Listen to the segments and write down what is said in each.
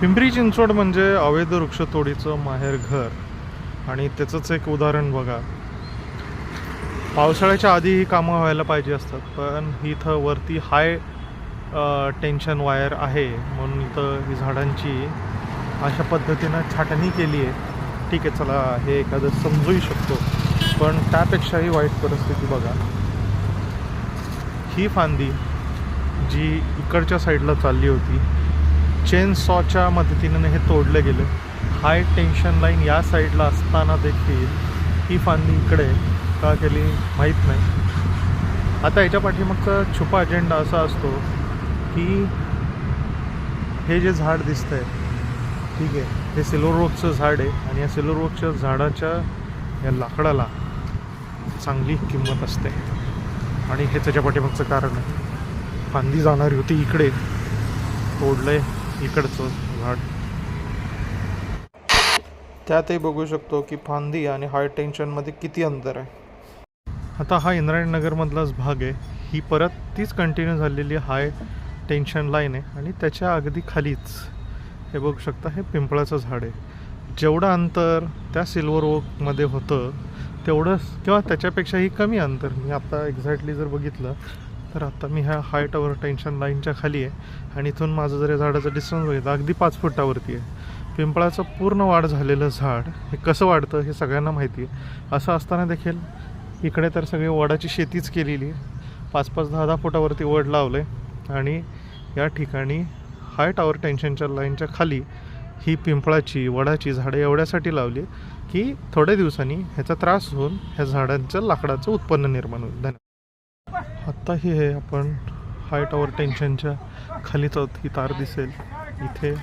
पिंपरी चिंचवड म्हणजे अवैध वृक्षतोडीचं माहेर घर. आणि त्याचंच एक उदाहरण बघा. पावसाळ्याच्या आधी ही कामं व्हायला पाहिजे असतात पण इथं वरती हाय टेन्शन वायर आहे. म्हणून इथं ही झाडांची अशा पद्धतीनं छाटणी केली आहे. ठीक आहे चला हे एखादं समजूही शकतो. पण त्यापेक्षाही वाईट परिस्थिती बघा. ही फांदी जी इकडच्या साईडला चालली होती चेन सॉच्या मदतीने हे तोडलं गेलं. हाय टेन्शन लाईन या साईडला असताना देखील ही फांदी इकडे का केली माहीत नाही. आता याच्या पाठीमागचा छुपा अजेंडा असा असतो की हे जे झाड दिसतंय ठीक आहे हे सिल्वर झाड आहे आणि या सिल्वर झाडाच्या या लाकडाला चांगली किंमत असते. आणि हे त्याच्या पाठीमागचं कारण आहे. फांदी जाणारी होती इकडे. तोडलंय. इकडचं झाड त्यातही बघू शकतो की फांदी आणि हाय टेन्शनमध्ये किती अंतर आहे. आता हा इंद्रायणनगरमधलाच भाग आहे. ही परत तीच कंटिन्यू झालेली हाय टेन्शन लाईन आहे आणि त्याच्या अगदी खालीच. हे बघू शकता हे पिंपळाचं झाड आहे. जेवढं अंतर त्या सिल्वर ओकमध्ये होतं तेवढंच किंवा त्याच्यापेक्षाही कमी अंतर. मी आता एक्झॅक्टली जर बघितलं तर आता मी ह्या हाय टॉवर टेन्शन लाईनच्या खाली आहे. आणि इथून माझं जर या झाडाचं डिस्टन्स बघितलं अगदी पाच फुटावरती आहे. पिंपळाचं पूर्ण वाढ झालेलं झाड हे कसं वाढतं हे सगळ्यांना माहिती आहे. असं असताना देखील इकडे तर सगळी वडाची शेतीच केलेली आहे. पाच पाच दहा दहा फुटावरती वड लावलं आहे आणि या ठिकाणी हाय टावर टेन्शनच्या लाईनच्या खाली ही पिंपळाची वडाची झाडं एवढ्यासाठी लावली की थोड्या दिवसांनी ह्याचा त्रास होऊन ह्या झाडांचं लाकडाचं उत्पन्न निर्माण होईल. धन्यवाद. आत्ताही हे आपण हाय टॉवर टेन्शनच्या खालीच आहोत ही तार दिसेल. इथे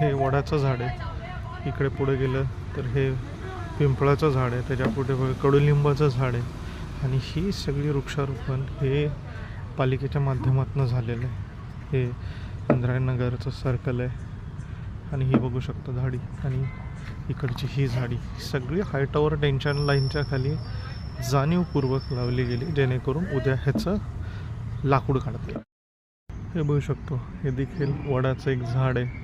हे वडाचं झाड आहे. इकडे पुढे गेलं तर हे पिंपळाचं झाड आहे. त्याच्या पुढे कडुलिंबाचं झाड आहे. आणि ही सगळी वृक्षारोपण हे पालिकेच्या माध्यमातून झालेलं आहे. हे इंद्रायणनगरचं सर्कल आहे. आणि ही बघू शकता झाडी. आणि इकडची ही झाडी. सगळी हाय टॉवर टेन्शन लाईनच्या खाली जाणीवपूर्वक लावली गेली जेणेकरून उद्या ह्याचं लाकूड काढते हे बघू शकतो हे देखील वडाचं एक झाड आहे.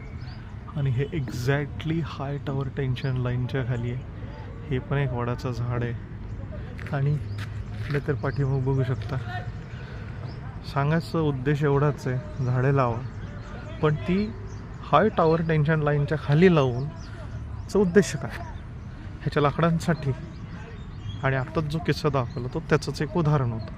आणि हे एक्झॅक्टली हाय टावर टेन्शन लाईनच्या खाली आहे. हे पण एक वडाचं झाड आहे. आणि इकडे तर पाठीमाग बघू शकता. सांगायचा उद्देश एवढाच आहे झाडे लावा. पण ती हाय टावर टेन्शन लाईनच्या खाली लावून चा उद्देश काय? ह्याच्या लाकडांसाठी आणि आत्ताच जो किस्सा दाखवला तो त्याचंच एक उदाहरण होतं.